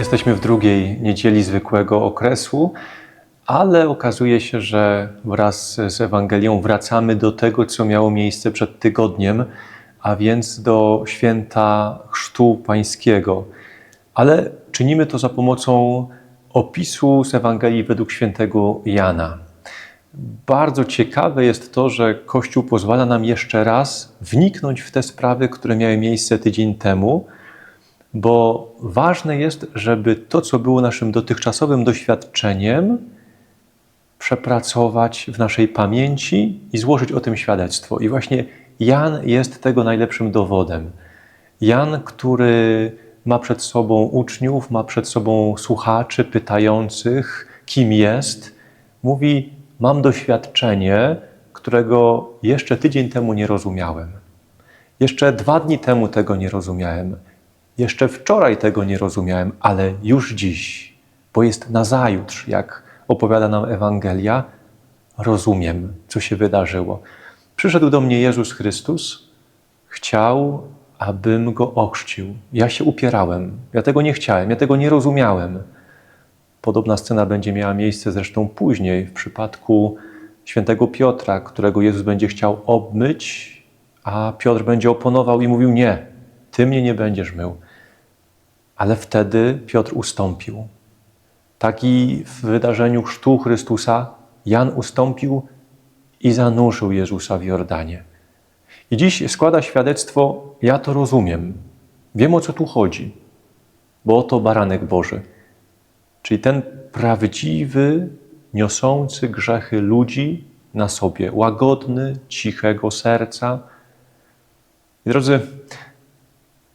Jesteśmy w drugiej niedzieli zwykłego okresu, ale okazuje się, że wraz z Ewangelią wracamy do tego, co miało miejsce przed tygodniem, a więc do święta Chrztu Pańskiego. Ale czynimy to za pomocą opisu z Ewangelii według świętego Jana. Bardzo ciekawe jest to, że Kościół pozwala nam jeszcze raz wniknąć w te sprawy, które miały miejsce tydzień temu, bo ważne jest, żeby to, co było naszym dotychczasowym doświadczeniem, przepracować w naszej pamięci i złożyć o tym świadectwo. I właśnie Jan jest tego najlepszym dowodem. Jan, który ma przed sobą uczniów, ma przed sobą słuchaczy pytających, kim jest, mówi: Mam doświadczenie, którego jeszcze tydzień temu nie rozumiałem. Jeszcze dwa dni temu tego nie rozumiałem. Jeszcze wczoraj tego nie rozumiałem, ale już dziś, bo jest nazajutrz, jak opowiada nam Ewangelia, rozumiem, co się wydarzyło. Przyszedł do mnie Jezus Chrystus, chciał, abym go ochrzcił. Ja się upierałem, ja tego nie chciałem, ja tego nie rozumiałem. Podobna scena będzie miała miejsce zresztą później w przypadku świętego Piotra, którego Jezus będzie chciał obmyć, a Piotr będzie oponował i mówił: Nie, ty mnie nie będziesz mył. Ale wtedy Piotr ustąpił. Tak i w wydarzeniu chrztu Chrystusa Jan ustąpił i zanurzył Jezusa w Jordanie. I dziś składa świadectwo: Ja to rozumiem, wiem o co tu chodzi, bo oto baranek Boży. Czyli ten prawdziwy, niosący grzechy ludzi na sobie, łagodny, cichego serca. I drodzy,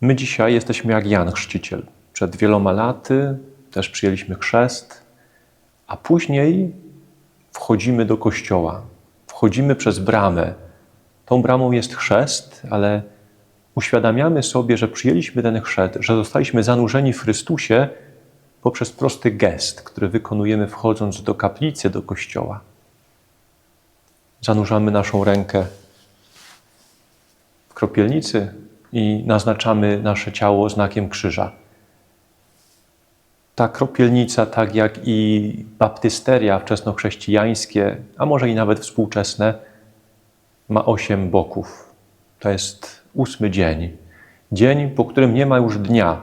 my dzisiaj jesteśmy jak Jan Chrzciciel. Przed wieloma laty też przyjęliśmy chrzest, a później wchodzimy do kościoła, wchodzimy przez bramę. Tą bramą jest chrzest, ale uświadamiamy sobie, że przyjęliśmy ten chrzest, że zostaliśmy zanurzeni w Chrystusie poprzez prosty gest, który wykonujemy wchodząc do kaplicy, do kościoła. Zanurzamy naszą rękę w kropielnicy i naznaczamy nasze ciało znakiem krzyża. Ta kropielnica, tak jak i baptysteria wczesnochrześcijańskie, a może i nawet współczesne, ma osiem boków. To jest ósmy dzień. Dzień, po którym nie ma już dnia.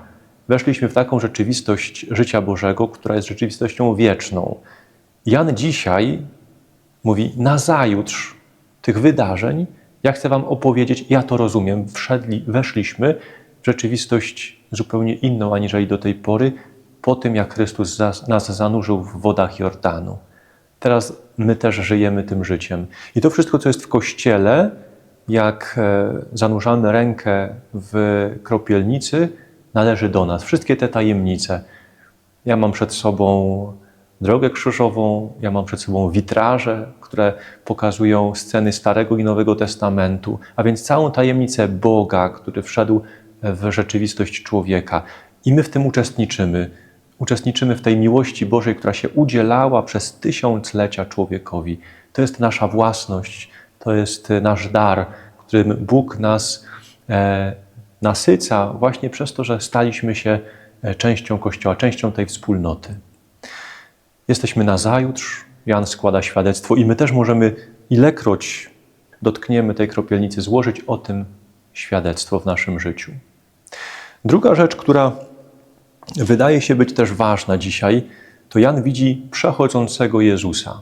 Weszliśmy w taką rzeczywistość życia Bożego, która jest rzeczywistością wieczną. Jan dzisiaj mówi, nazajutrz tych wydarzeń, ja chcę Wam opowiedzieć, ja to rozumiem, wszedli, weszliśmy w rzeczywistość zupełnie inną aniżeli do tej pory, po tym jak Chrystus nas zanurzył w wodach Jordanu. Teraz my też żyjemy tym życiem. I to wszystko, co jest w Kościele, jak zanurzamy rękę w kropielnicy, należy do nas. Wszystkie te tajemnice. Ja mam przed sobą drogę krzyżową, ja mam przed sobą witraże, które pokazują sceny Starego i Nowego Testamentu, a więc całą tajemnicę Boga, który wszedł w rzeczywistość człowieka. I my w tym uczestniczymy. Uczestniczymy w tej miłości Bożej, która się udzielała przez tysiąclecia człowiekowi. To jest nasza własność, to jest nasz dar, którym Bóg nas e, nasyca właśnie przez to, że staliśmy się częścią Kościoła, częścią tej wspólnoty. Jesteśmy na zajutrz, Jan składa świadectwo i my też możemy, ilekroć dotkniemy tej kropielnicy, złożyć o tym świadectwo w naszym życiu. Druga rzecz, która wydaje się być też ważna dzisiaj, to Jan widzi przechodzącego Jezusa,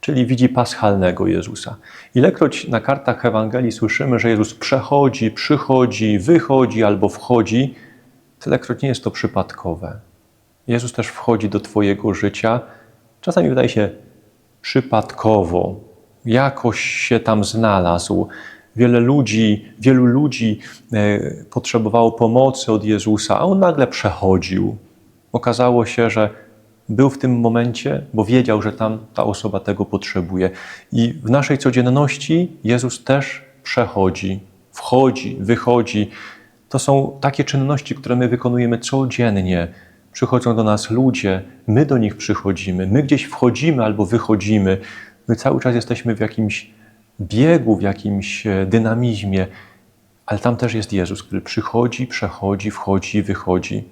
czyli widzi paschalnego Jezusa. Ilekroć na kartach Ewangelii słyszymy, że Jezus przechodzi, przychodzi, wychodzi albo wchodzi, tylekroć nie jest to przypadkowe. Jezus też wchodzi do Twojego życia, czasami wydaje się przypadkowo, jakoś się tam znalazł. Wiele ludzi, wielu ludzi e, potrzebowało pomocy od Jezusa, a on nagle przechodził. Okazało się, że był w tym momencie, bo wiedział, że tam ta osoba tego potrzebuje. I w naszej codzienności Jezus też przechodzi, wchodzi, wychodzi. To są takie czynności, które my wykonujemy codziennie. Przychodzą do nas ludzie, my do nich przychodzimy, my gdzieś wchodzimy albo wychodzimy. My cały czas jesteśmy w jakimś biegu, w jakimś dynamizmie, ale tam też jest Jezus, który przychodzi, przechodzi, wchodzi, wychodzi.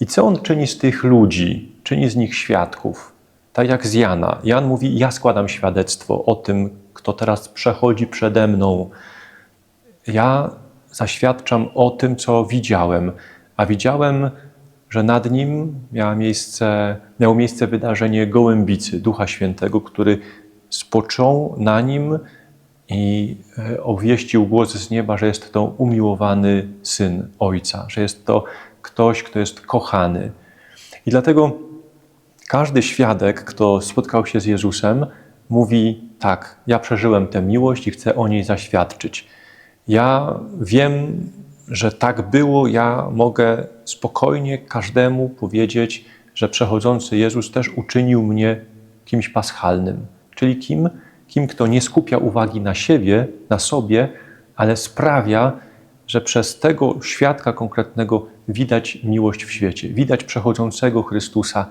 I co on czyni z tych ludzi? Czyni z nich świadków. Tak jak z Jana. Jan mówi: Ja składam świadectwo o tym, kto teraz przechodzi przede mną. Ja zaświadczam o tym, co widziałem, a widziałem, że nad nim miało miejsce, miało miejsce wydarzenie gołębicy, Ducha Świętego, który spoczął na nim i e, obwieścił głos z nieba, że jest to umiłowany syn Ojca, że jest to ktoś, kto jest kochany. I dlatego każdy świadek, kto spotkał się z Jezusem, mówi: Tak, ja przeżyłem tę miłość i chcę o niej zaświadczyć. Ja wiem, że tak było, ja mogę spokojnie każdemu powiedzieć, że przechodzący Jezus też uczynił mnie kimś paschalnym, czyli kim, kim kto nie skupia uwagi na siebie, na sobie, ale sprawia, że przez tego świadka konkretnego widać miłość w świecie, widać przechodzącego Chrystusa.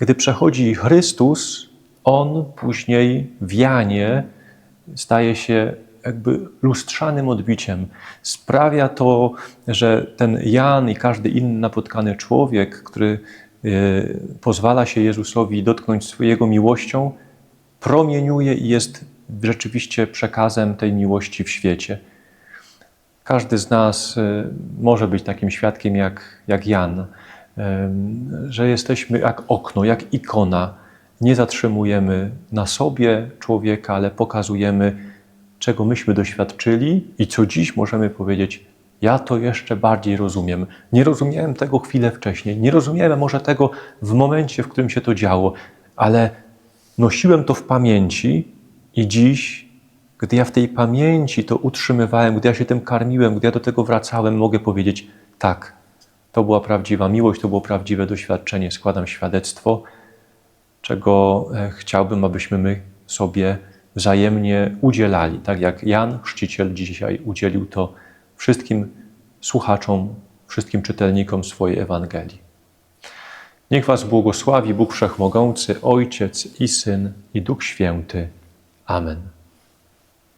Gdy przechodzi Chrystus, on później w Janie staje się jakby lustrzanym odbiciem. Sprawia to, że ten Jan i każdy inny napotkany człowiek, który y, pozwala się Jezusowi dotknąć swojego miłością, promieniuje i jest rzeczywiście przekazem tej miłości w świecie. Każdy z nas y, może być takim świadkiem jak, jak Jan, że jesteśmy jak okno, jak ikona. Nie zatrzymujemy na sobie człowieka, ale pokazujemy, czego myśmy doświadczyli i co dziś możemy powiedzieć, ja to jeszcze bardziej rozumiem. Nie rozumiałem tego chwilę wcześniej, nie rozumiałem może tego w momencie, w którym się to działo, ale nosiłem to w pamięci i dziś, gdy ja w tej pamięci to utrzymywałem, gdy ja się tym karmiłem, gdy ja do tego wracałem, mogę powiedzieć: tak, to była prawdziwa miłość, to było prawdziwe doświadczenie. Składam świadectwo, czego e, chciałbym, abyśmy my sobie wzajemnie udzielali, tak jak Jan Chrzciciel dzisiaj udzielił to wszystkim słuchaczom, wszystkim czytelnikom swojej Ewangelii. Niech Was błogosławi Bóg Wszechmogący, Ojciec i Syn i Duch Święty. Amen.